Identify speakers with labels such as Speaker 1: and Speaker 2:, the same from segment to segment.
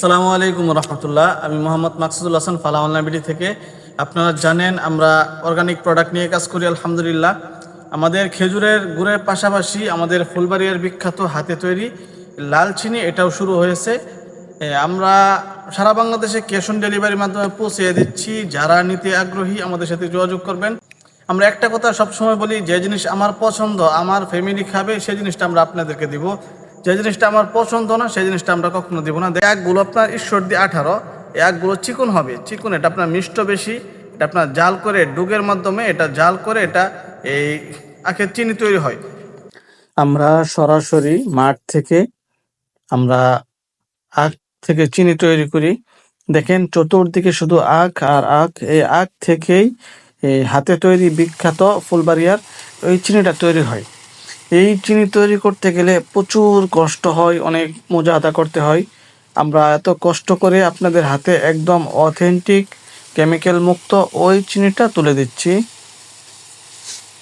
Speaker 1: আসসালামু আলাইকুম রহমতুল্লাহ। আমি মোহাম্মদ মাকসুদুল হাসান ফালাওয়াল্লা বিডি থেকে। আপনারা জানেন, আমরা অর্গানিক প্রোডাক্ট নিয়ে কাজ করি, আলহামদুলিল্লাহ। আমাদের খেজুরের গুড়ের পাশাপাশি আমাদের ফুলবাড়িয়ার বিখ্যাত হাতে তৈরি লাল চিনি এটাও শুরু হয়েছে। আমরা সারা বাংলাদেশে ক্যাশ অন ডেলিভারির মাধ্যমে পৌঁছে দিচ্ছি। যারা নিতে আগ্রহী, আমাদের সাথে যোগাযোগ করবেন। আমরা একটা কথা সবসময় বলি, যে জিনিস আমার পছন্দ, আমার ফ্যামিলি খাবে, সেই জিনিসটা আমরা আপনাদেরকে দিব। যে জিনিসটা আমার পছন্দ না, সেই জিনিসটা আমরা কখনো দিব না। একগুলো আপনার ঈশ্বর দিয়ে আঠারো, একগুলো চিকন হবে। চিকন, এটা আপনার মিষ্ট বেশি, এটা আপনার জাল করে ডুগের মাধ্যমে, এটা জাল করে এটা এই আখের চিনি তৈরি হয়। আমরা সরাসরি মাঠ থেকে আমরা আখ থেকে চিনি তৈরি করি। দেখেন, চতুর্দিকে শুধু আখ আর আখ। এই আখ থেকেই হাতে তৈরি বিখ্যাত ফুলবাড়িয়ার ওই চিনিটা তৈরি হয়। এই চিনি তৈরি করতে গেলে প্রচুর কষ্ট হয়, অনেক মজা আদা করতে হয়। আমরা এত কষ্ট করে আপনাদের হাতে একদম অথেন্টিক কেমিক্যাল মুক্ত ওই চিনিটা তুলে দিচ্ছি।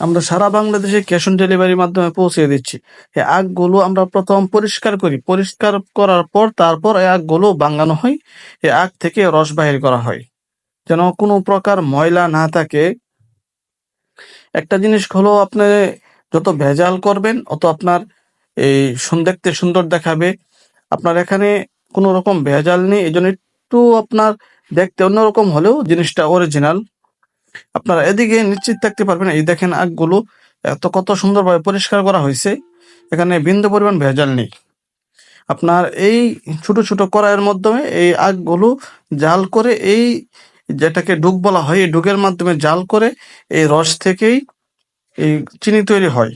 Speaker 1: আমরা সারা বাংলাদেশে ক্যাশ অন ডেলিভারির মাধ্যমে পৌঁছে দিচ্ছি। এই আগগুলো আমরা প্রথম পরিষ্কার করি। পরিষ্কার করার পর তারপর এই আগগুলো বাঙ্গানো হয়। এই আগ থেকে রস বাহির করা হয়। যেন কোনো প্রকার ময়লা না থাকে। একটা জিনিস হলো আপনি যত ভেজাল করবেন, অত আপনার এই দেখতে সুন্দর দেখাবে। আপনার এখানে কোনো রকম ভেজাল নেই এই জন্য একটু আপনার দেখতে অন্যরকম হলেও জিনিসটা অরিজিনাল আপনারা এদিকে নিশ্চিত থাকতে পারবেন, এই দেখেন আগগুলো এত কত সুন্দরভাবে পরিষ্কার করা হয়েছে, এখানে বিন্দু পরিমাণ ভেজাল নেই। আপনার এই ছোট ছোট কড়াইয়ের মাধ্যমে এই আগগুলো জাল করে এই যেটাকে ডুগ বলা হয়, এই ডুগের মাধ্যমে জাল করে এই রস থেকেই এই চিনি তৈরি হয়।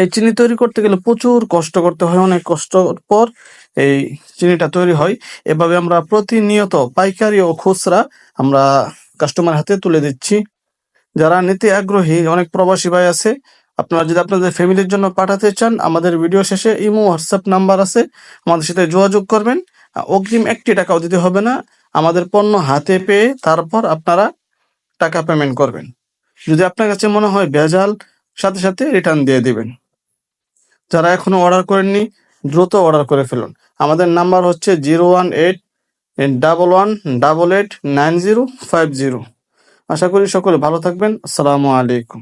Speaker 1: এই চিনি তৈরি করতে গেলে প্রচুর কষ্ট করতে হয়, অনেক কষ্ট পর এই চিনিটা তৈরি হয়। এভাবে আমরা প্রতিনিয়ত পাইকারি ও খুচরা আমরা কাস্টমার হাতে তুলে দিচ্ছি। যারা নিতে আগ্রহী, অনেক প্রবাসী ভাই আছে, আপনারা যদি আপনাদের ফ্যামিলির জন্য পাঠাতে চান, আমাদের ভিডিও শেষে ইমো হোয়াটসঅ্যাপ নাম্বার আছে, আমাদের সাথে যোগাযোগ করবেন। অগ্রিম একটি টাকাও দিতে হবে না, আমাদের পণ্য হাতে পেয়ে তারপর আপনারা টাকা পেমেন্ট করবেন। যদি আপনার কাছে মনে হয় ভেজাল, সাথে সাথে রিটার্ন দিয়ে দিবেন। যারা এখনও অর্ডার করেননি, দ্রুত অর্ডার করে ফেলুন। আমাদের নাম্বার হচ্ছে zero one eight double one double eight nine zero five zero আশা করি সকলে ভালো থাকবেন। আসসালামু আলাইকুম।